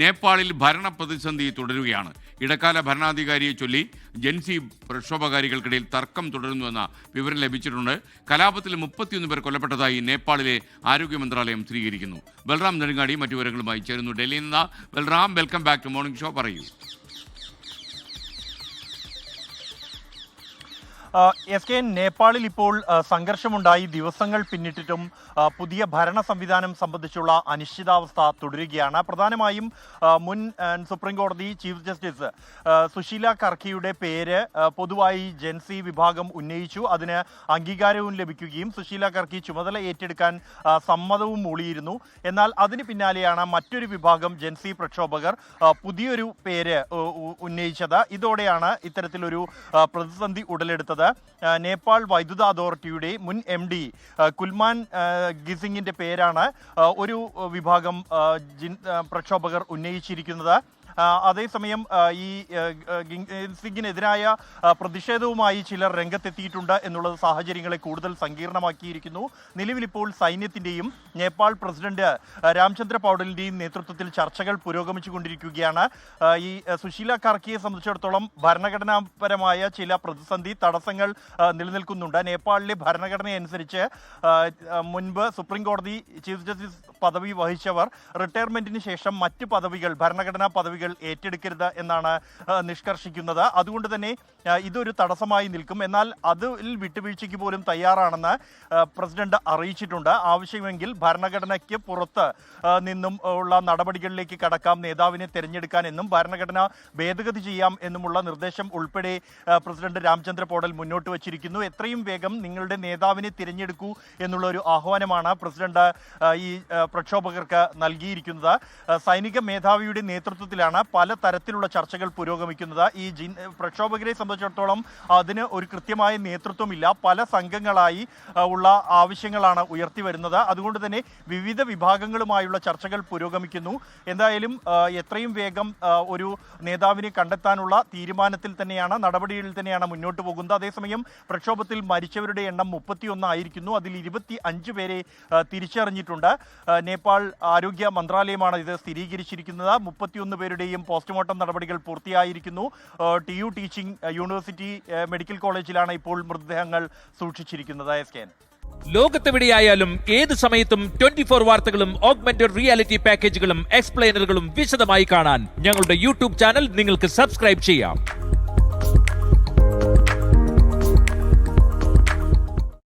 നേപ്പാളിൽ ഭരണ പ്രതിസന്ധി തുടരുകയാണ്. ഇടക്കാല ഭരണാധികാരിയെ ചൊല്ലി ജൻസി പ്രക്ഷോഭകാരികൾക്കിടയിൽ തർക്കം തുടരുന്നുവെന്ന വിവരം ലഭിച്ചിട്ടുണ്ട്. കലാപത്തിൽ മുപ്പത്തിയൊന്ന് പേർ കൊല്ലപ്പെട്ടതായി നേപ്പാളിലെ ആരോഗ്യ മന്ത്രാലയം സ്ഥിരീകരിക്കുന്നു. ബൽറാം നെടുങ്ങാടി മറ്റു വിവരങ്ങളുമായി ചേരുന്നു. ഡൽഹിയിൽ നിന്ന് Balram welcome back to morning show. പറയൂ. എസ് കെ നേപ്പാളിൽ ഇപ്പോൾ സംഘർഷമുണ്ടായി. ദിവസങ്ങൾ പിന്നിട്ടിട്ടും പുതിയ ഭരണ സംവിധാനം സംബന്ധിച്ചുള്ള അനിശ്ചിതാവസ്ഥ തുടരുകയാണ്. പ്രധാനമായും മുൻ സുപ്രീം കോടതി ചീഫ് ജസ്റ്റിസ് സുശീല കർക്കിയുടെ പേര് പൊതുവായി ജൻസി വിഭാഗം ഉന്നയിച്ചു. അതിന് അംഗീകാരവും ലഭിക്കുകയും സുശീല കർക്കി ചുമതല ഏറ്റെടുക്കാൻ സമ്മതവും മൂളിയിരുന്നു. എന്നാൽ അതിന് പിന്നാലെയാണ് മറ്റൊരു വിഭാഗം ജൻസി പ്രക്ഷോഭകർ പുതിയൊരു പേര് ഉന്നയിച്ചത്. ഇതോടെയാണ് ഇത്തരത്തിലൊരു പ്രതിസന്ധി ഉടലെടുത്തത്. ആ, നേപ്പാൾ വൈദ്യുത അതോറിറ്റിയുടെ മുൻ എം ഡി കുൽമാൻ ഗിസിങ്ങിന്റെ പേരാണ് ഒരു വിഭാഗം പ്രക്ഷോഭകർ ഉന്നയിച്ചിരിക്കുന്നത്. അതേസമയം ഈ സിംഗിനെതിരായ പ്രതിഷേധവുമായി ചിലർ രംഗത്തെത്തിയിട്ടുണ്ട് എന്നുള്ളത് സാഹചര്യങ്ങളെ കൂടുതൽ സങ്കീർണമാക്കിയിരിക്കുന്നു. നിലവിലിപ്പോൾ സൈന്യത്തിന്റെയും നേപ്പാൾ പ്രസിഡന്റ് രാംചന്ദ്ര പൗഡലിന്റെയും നേതൃത്വത്തിൽ ചർച്ചകൾ പുരോഗമിച്ചുകൊണ്ടിരിക്കുകയാണ്. ഈ സുശീല കാർക്കിയെ സംബന്ധിച്ചിടത്തോളം ഭരണഘടനാപരമായ ചില പ്രതിസന്ധി തടസ്സങ്ങൾ നിലനിൽക്കുന്നുണ്ട്. നേപ്പാളിലെ ഭരണഘടന അനുസരിച്ച് ആ, ആ, മുൻപ് സുപ്രീം കോടതി ചീഫ് ജസ്റ്റിസ് പദവി വഹിച്ചവർ റിട്ടയർമെന്റിന് ശേഷം മറ്റ് പദവികൾ ഭരണഘടനാ പദവികൾ ഏറ്റെടുക്കരുത് എന്നാണ് നിഷ്കർഷിക്കുന്നത്. അതുകൊണ്ട് തന്നെ ഇതൊരു തടസ്സമായി നിൽക്കും. എന്നാൽ അതിൽ വിട്ടുവീഴ്ചയ്ക്ക് പോലും തയ്യാറാണെന്ന് പ്രസിഡന്റ് അറിയിച്ചിട്ടുണ്ട്. ആവശ്യമെങ്കിൽ ഭരണഘടനയ്ക്ക് പുറത്ത് നിന്നും ഉള്ള നടപടികളിലേക്ക് കടക്കാം. നേതാവിനെ തിരഞ്ഞെടുക്കാൻ എന്നും ഭരണഘടന ഭേദഗതി ചെയ്യാം എന്നുമുള്ള നിർദ്ദേശം ഉൾപ്പെടെ പ്രസിഡന്റ് രാംചന്ദ്ര പോഡൽ മുന്നോട്ട് വച്ചിരിക്കുന്നു. എത്രയും വേഗം നിങ്ങളുടെ നേതാവിനെ തിരഞ്ഞെടുക്കൂ എന്നുള്ള ഒരു ആഹ്വാനമാണ് പ്രസിഡന്റ് ഈ പ്രക്ഷോഭകർക്ക് നൽകിയിരിക്കുന്നത്. സൈനിക മേധാവിയുടെ നേതൃത്വത്തിലാണ് പല തരത്തിലുള്ള ചർച്ചകൾ പുരോഗമിക്കുന്നത്. ഈ ജി പ്രക്ഷോഭകരെ സംബന്ധിച്ചിടത്തോളം അതിന് ഒരു കൃത്യമായ നേതൃത്വമില്ല. പല സംഘങ്ങളായി ഉള്ള ആവശ്യങ്ങളാണ് ഉയർത്തി വരുന്നത്. അതുകൊണ്ട് തന്നെ വിവിധ വിഭാഗങ്ങളുമായുള്ള ചർച്ചകൾ പുരോഗമിക്കുന്നു. എന്തായാലും എത്രയും വേഗം ഒരു നേതാവിനെ കണ്ടെത്താനുള്ള തീരുമാനത്തിൽ തന്നെയാണ് നടപടികളിൽ തന്നെയാണ് മുന്നോട്ട് പോകുന്നത്. അതേസമയം പ്രക്ഷോഭത്തിൽ മരിച്ചവരുടെ എണ്ണം മുപ്പത്തിയൊന്ന് ആയിരിക്കുന്നു. അതിൽ ഇരുപത്തി അഞ്ച് പേരെ തിരിച്ചറിഞ്ഞിട്ടുണ്ട്. നേപ്പാൾ ആരോഗ്യ മന്ത്രാലയമാണ് ഇത് സ്ഥിരീകരിച്ചിരിക്കുന്നത്. മുപ്പത്തിയൊന്ന് പേരുടെയും പോസ്റ്റ്മോർട്ടം നടപടികൾ പൂർത്തിയായിരിക്കുന്നു. T U teaching university medical കോളേജിലാണ് ഇപ്പോൾ മൃതദേഹങ്ങൾ സൂക്ഷിച്ചിരിക്കുന്നത്. എസ് കെ ലോകത്തെവിടെയായാലും ഏത് സമയത്തും ട്വന്റി ഫോർ വാർത്തകളും ഓഗ്മെന്റഡ് റിയാലിറ്റി പാക്കേജുകളും എക്സ്പ്ലെയിനറുകളും വിശദമായി കാണാൻ ഞങ്ങളുടെ യൂട്യൂബ് ചാനൽ നിങ്ങൾക്ക് സബ്സ്ക്രൈബ് ചെയ്യാം.